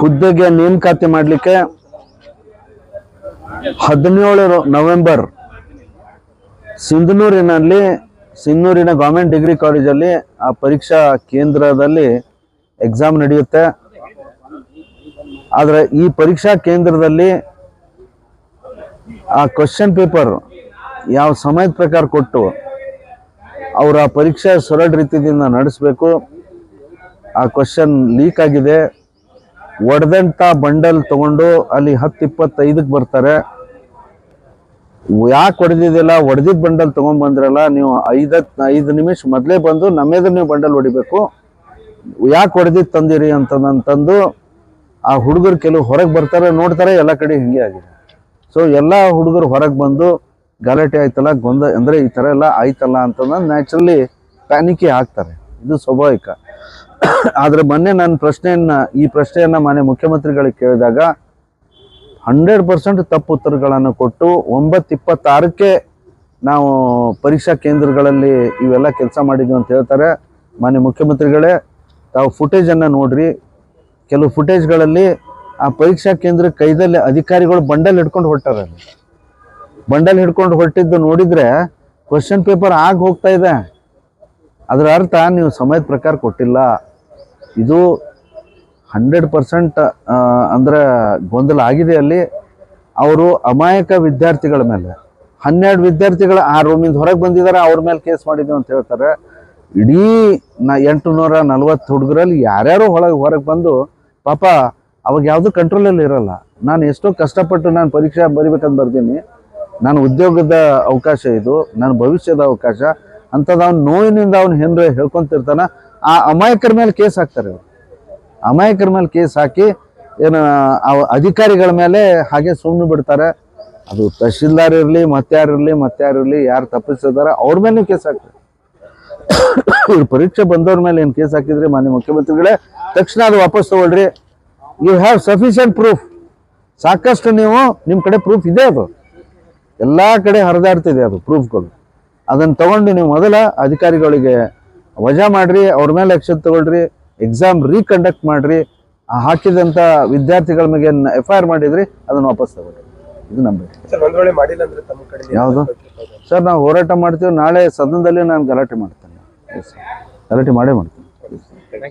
ಹುದ್ದೆಗೆ ನೇಮಕಾತಿ ಮಾಡಲಿಕ್ಕೆ ಹದಿನೇಳು ನವೆಂಬರ್ ಸಿಂಧನೂರಿನಲ್ಲಿ, ಸಿಂಧನೂರಿನ ಗೌರ್ಮೆಂಟ್ ಡಿಗ್ರಿ ಕಾಲೇಜಲ್ಲಿ ಆ ಪರೀಕ್ಷಾ ಕೇಂದ್ರದಲ್ಲಿ ಎಕ್ಸಾಮ್ ನಡೆಯುತ್ತೆ. ಆದರೆ ಈ ಪರೀಕ್ಷಾ ಕೇಂದ್ರದಲ್ಲಿ ಆ ಕ್ವಶನ್ ಪೇಪರ್ ಯಾವ ಸಮಯದ ಪ್ರಕಾರ ಕೊಟ್ಟು ಅವರ ಪರೀಕ್ಷೆ ಸರಳ ರೀತಿಯಿಂದ ನಡೆಸಬೇಕು, ಆ ಕ್ವಶನ್ ಲೀಕ್ ಆಗಿದೆ ಒಡೆದಂಥ ಬಂಡಲ್ ತಗೊಂಡು ಅಲ್ಲಿ ಹತ್ತು ಇಪ್ಪತ್ತೈದಕ್ಕೆ ಬರ್ತಾರೆ. ಯಾಕೆ ಹೊಡೆದಿದ್ದಿಲ್ಲ ಹೊಡೆದಿದ್ದ ಬಂಡಲ್ ತೊಗೊಂಡ್ ಬಂದ್ರಲ್ಲ, ನೀವು ಐದತ್, ಐದು ನಿಮಿಷ ಮೊದಲೇ ಬಂದು ನಮ್ಮೆದ್ರೆ ನೀವು ಬಂಡಲ್ ಹೊಡಿಬೇಕು. ಯಾಕೆ ಹೊಡೆದಿದ್ದು ತಂದಿರಿ ಅಂತಂದು ಆ ಹುಡುಗರು ಕೆಲವು ಹೊರಗೆ ಬರ್ತಾರೆ, ನೋಡ್ತಾರೆ, ಎಲ್ಲ ಕಡೆ ಹಿಂಗೆ ಆಗಿದೆ. ಸೊ ಎಲ್ಲ ಹುಡುಗರು ಹೊರಗೆ ಬಂದು ಗಲಾಟೆ ಆಯ್ತಲ್ಲ, ಗೊಂದ, ಅಂದರೆ ಈ ಥರ ಎಲ್ಲ ಆಯ್ತಲ್ಲ ಅಂತಂದ್ರೆ ನ್ಯಾಚುರಲಿ ಪ್ಯಾನಿಕಿ ಆಗ್ತಾರೆ. ಇದು ಸ್ವಾಭಾವಿಕ. ಆದರೆ ಮೊನ್ನೆ ನನ್ನ ಪ್ರಶ್ನೆಯನ್ನ, ಈ ಪ್ರಶ್ನೆಯನ್ನ ಮಾನ್ಯ ಮುಖ್ಯಮಂತ್ರಿಗಳಿಗೆ ಕೇಳಿದಾಗ ಹಂಡ್ರೆಡ್ ಪರ್ಸೆಂಟ್ ತಪ್ಪು ಉತ್ತರಗಳನ್ನು ಕೊಟ್ಟು ಒಂಬತ್ತು ಇಪ್ಪತ್ತಾರಕ್ಕೆ ನಾವು ಪರೀಕ್ಷಾ ಕೇಂದ್ರಗಳಲ್ಲಿ ಇವೆಲ್ಲ ಕೆಲಸ ಮಾಡಿದ್ವಿ ಅಂತ ಹೇಳ್ತಾರೆ ಮಾನ್ಯ ಮುಖ್ಯಮಂತ್ರಿಗಳೇ. ತಾವು ಫುಟೇಜನ್ನು ನೋಡ್ರಿ. ಕೆಲವು ಫುಟೇಜ್ಗಳಲ್ಲಿ ಆ ಪರೀಕ್ಷಾ ಕೇಂದ್ರ ಕೈದಲ್ಲಿ ಅಧಿಕಾರಿಗಳು ಬಂಡಲ್ ಹಿಡ್ಕೊಂಡು ಹೊರಟಾರೆ ಬಂಡಲ್ ಹಿಡ್ಕೊಂಡು ಹೊರಟಿದ್ದು ನೋಡಿದರೆ ಕ್ವಶನ್ ಪೇಪರ್ ಆಗಿ ಹೋಗ್ತಾ ಇದೆ. ಅದರ ಅರ್ಥ ನೀವು ಸಮಯದ ಪ್ರಕಾರ ಕೊಟ್ಟಿಲ್ಲ. ಇದು ಹಂಡ್ರೆಡ್ ಪರ್ಸೆಂಟ್ ಅಂದ್ರೆ ಗೊಂದಲ ಆಗಿದೆ ಅಲ್ಲಿ. ಅವರು ಅಮಾಯಕ ವಿದ್ಯಾರ್ಥಿಗಳ ಮೇಲೆ, ಹನ್ನೆರಡು ವಿದ್ಯಾರ್ಥಿಗಳು ಆ ರೂಮಿಂದ ಹೊರಗೆ ಬಂದಿದ್ದಾರೆ, ಅವ್ರ ಮೇಲೆ ಕೇಸ್ ಮಾಡಿದ್ದೀವಿ ಅಂತ ಹೇಳ್ತಾರೆ. ಇಡೀ ನ ಎಂಟು ನೂರ ನಲ್ವತ್ತು ಹುಡುಗರಲ್ಲಿ ಯಾರ್ಯಾರು ಒಳಗೆ ಹೊರಗೆ ಬಂದು, ಪಾಪ ಅವಾಗ ಯಾವುದು ಕಂಟ್ರೋಲಲ್ಲಿ ಇರಲ್ಲ. ನಾನು ಎಷ್ಟೋ ಕಷ್ಟಪಟ್ಟು ನಾನು ಪರೀಕ್ಷೆ ಬರಿಬೇಕಂತ ಬರ್ತೀನಿ. ನಾನು ಉದ್ಯೋಗದ ಅವಕಾಶ ಇದು ನನ್ನ ಭವಿಷ್ಯದ ಅವಕಾಶ. ಅಂಥದ್ದು ಅವ್ನ ನೋವಿನಿಂದ ಅವ್ನು ಹೆಂದ್ರೆ ಹೇಳ್ಕೊಂತಿರ್ತಾನ. ಆ ಅಮಾಯಕರ ಮೇಲೆ ಕೇಸ್ ಹಾಕ್ತಾರೆ ಅಮಾಯಕರ ಮೇಲೆ ಕೇಸ್ ಹಾಕಿ ಏನು ಅಧಿಕಾರಿಗಳ ಮೇಲೆ ಹಾಗೆ ಸುಮ್ಮನೆ ಬಿಡ್ತಾರೆ. ಅದು ತಹಶೀಲ್ದಾರ್ ಇರಲಿ ಮತ್ತಾರಿರಲಿ ಮತ್ತಾರಿರಲಿ ಯಾರು ತಪ್ಪಿಸಿದಾರೆ, ಅವ್ರ ಮೇಲೆ ಕೇಸ್ ಹಾಕ್ತಾರೆ. ಇವ್ರು ಪರೀಕ್ಷೆ ಬಂದವ್ರ ಮೇಲೆ ಏನು ಕೇಸ್ ಹಾಕಿದ್ರಿ ಮಾನ್ಯ ಮುಖ್ಯಮಂತ್ರಿಗಳೇ? ತಕ್ಷಣ ಅದು ವಾಪಸ್ ತಗೊಳ್ರಿ. ಯು ಹ್ಯಾವ್ ಸಫಿಷಿಯಂಟ್ ಪ್ರೂಫ್ ಸಾಕಷ್ಟು ನೀವು ನಿಮ್ಮ ಕಡೆ ಪ್ರೂಫ್ ಇದೆ ಅದು. ಎಲ್ಲ ಕಡೆ ಹರಿದಾಡ್ತಿದೆ ಅದು ಪ್ರೂಫ್ಗಳು ಅದನ್ನು ತಗೊಂಡು ನೀವು ಮೊದಲ ಅಧಿಕಾರಿಗಳಿಗೆ ವಜಾ ಮಾಡ್ರಿ ಅವ್ರ ಮೇಲೆ ಆಕ್ಷನ್ ತಗೊಳ್ರಿ ಎಕ್ಸಾಮ್ ರೀಕಂಡಕ್ಟ್ ಮಾಡ್ರಿ ಹಾಕಿದಂಥ ವಿದ್ಯಾರ್ಥಿಗಳ ಮೇಲೆ ಎಫ್ ಐ ಆರ್ ಮಾಡಿದ್ರಿ ಅದನ್ನು ವಾಪಸ್ ತಗೊಳ್ರಿ. ಇದು ನಂಬಿಕೆ ಯಾವುದು? ಸರ್ ನಾವು ಹೋರಾಟ ಮಾಡ್ತೀವಿ ನಾಳೆ ಸದನದಲ್ಲಿ ನಾನು ಗಲಾಟೆ ಮಾಡ್ತೇನೆ. ಗಲಾಟೆ ಮಾಡೇ ಮಾಡ್ತೀನಿ.